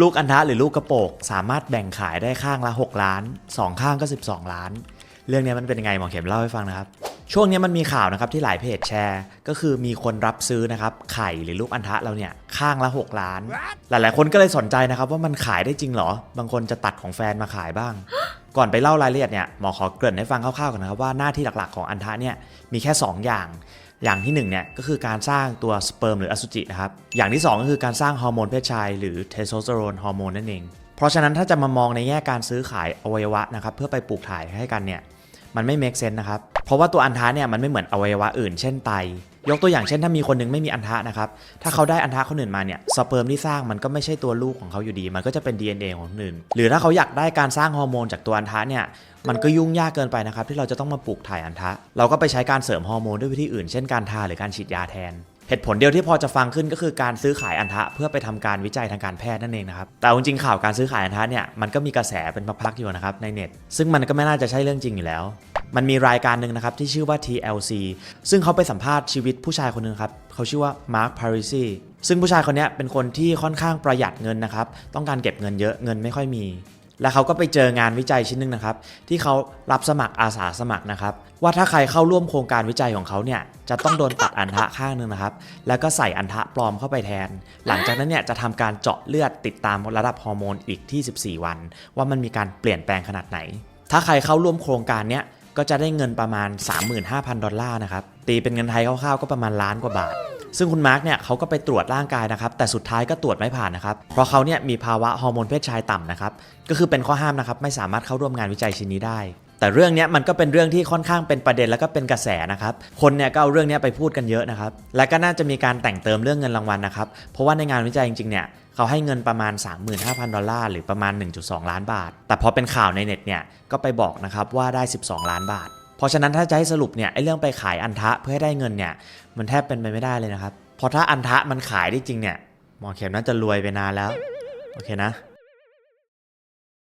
ลูกอันทะหรือลูกกระโปก สามารถแบ่งขายได้ข้างละ 6 ล้าน 2 ข้างก็ 12 ล้าน เรื่องนี้มันเป็นยังไงหมอเข็มเล่าให้ฟังนะครับ ช่วงนี้มันมีข่าวนะครับที่หลายเพจแชร์ ก็คือมีคนรับซื้อนะครับไข่หรือลูกอันทะเราเนี่ยข้างละ 6 ล้าน หลายๆ คนก็เลยสนใจนะครับว่ามันขายได้จริงเหรอ บางคนจะตัดของแฟนมาขายบ้าง ก่อนไปเล่ารายละเอียดเนี่ยหมอขอเกริ่นให้ฟังคร่าวๆก่อนนะครับว่าหน้าที่หลักๆของอันทะเนี่ยมีแค่ 2 อย่าง อย่างที่1เนี่ยก็คือการสร้างตัวสเปิร์มหรืออสุจินะครับ อย่างที่ 2 ก็คือการสร้างฮอร์โมนเพศชายหรือเทสโทสเตอโรนฮอร์โมนนั่นเอง เพราะฉะนั้นถ้าจะมามองในแง่การซื้อขายอวัยวะนะครับเพื่อไปปลูกถ่ายให้กันเนี่ย มันไม่ make sense นะครับ เพราะว่าตัวอันทะเนี่ยมันไม่เหมือนอวัยวะอื่นเช่นไต ยกตัวอย่างเช่นถ้ามีคนหนึงไม่มีอันทะนะครับ ถ้าเขาได้อันทะคนอื่นมาเนี่ยสเปิร์มที่สร้างมันก็ไม่ใช่ตัวลูกของเขาอยู่ดี มันก็จะเป็น DNA ของคนอื่น หรือถ้าเขาอยากได้การสร้างฮอร์โมนจากตัวอันทะเนี่ยมันก็ยุ่งยากเกินไปนะครับที่เราจะต้องมาปลูกถ่ายอันทะ เราก็ไปใช้การเสริมฮอร์โมนด้วยวิธีอื่นเช่นการทาหรือการฉีดยาแทน เหตุผลเดียวที่พอจะฟังขึ้นก็คือการซื้อขายอันทะเพื่อไปทำการวิจัยทางการแพทย์นั่นเองนะครับ แต่เอาจริงข่าวการซื้อขายอันทะเนี่ยมันก็มีกระแสเป็นพักๆอยู่นะครับในเน็ต ซึ่งมันก็ไม่น่าจะใช่เรื่องจริงอยู่แล้ว มันมีรายการหนึ่งนะครับที่ชื่อว่า TLC ซึ่งเขาไปสัมภาษณ์ชีวิตผู้ชายคนหนึ่งครับเขาชื่อว่ามาร์คพาริซีซึ่งผู้ชายคนนี้เป็นคนที่ค่อนข้างประหยัดเงินนะครับต้องการเก็บเงินเยอะเงินไม่ค่อยมี แล้วเขาก็ไปเจองานวิจัยชิ้นหนึ่งนะครับ ที่เขารับสมัครอาสาสมัครนะครับ ว่าถ้าใครเข้าร่วมโครงการวิจัยของเขาเนี่ยจะต้องโดนตัดอันทะข้างหนึ่งนะครับ แล้วก็ใส่อันทะปลอมเข้าไปแทน หลังจากนั้นเนี่ยจะทำการเจาะเลือดติดตามระดับฮอร์โมนอีกที่ 14 วัน ว่ามันมีการเปลี่ยนแปลงขนาดไหน ถ้าใครเข้าร่วมโครงการเนี้ยก็จะได้เงินประมาณ 35,000 ดอลลาร์นะครับตีเป็นเงินไทยคร่าวๆก็ประมาณล้านกว่าบาท ซึ่งคุณมาร์กเนี่ยเขาก็ไปตรวจร่างกายนะครับแต่สุดท้ายก็ตรวจไม่ผ่านนะครับเพราะเขาเนี่ยมีภาวะฮอร์โมนเพศชายต่ำนะครับก็คือเป็นข้อห้ามนะครับไม่สามารถเข้าร่วมงานวิจัยชิ้นนี้ได้แต่เรื่องเนี้ยมันก็เป็นเรื่องที่ค่อนข้างเป็นประเด็นแล้วก็เป็นกระแสนะครับ คนเนี่ยก็เอาเรื่องเนี้ยไปพูดกันเยอะนะครับ และก็น่าจะมีการแต่งเติมเรื่องเงินรางวัลนะครับ เพราะว่าในงานวิจัยจริงๆเนี่ยเขาให้เงินประมาณ 35,000 ดอลลาร์หรือประมาณ 1.2 ล้านบาท แต่พอเป็นข่าวในเน็ตเนี่ยก็ไปบอกนะครับว่าได้ 12 ล้านบาท เพราะฉะนั้นถ้าจะให้สรุปเนี่ยไอ้เรื่องไปขายอันทะเพื่อให้ได้เงินเนี่ยมันแทบเป็นไปไม่ได้เลยนะครับเพราะถ้าอันทะมันขายได้จริงเนี่ยหมอเข็มน่าจะรวยไปนานแล้วโอเคนะ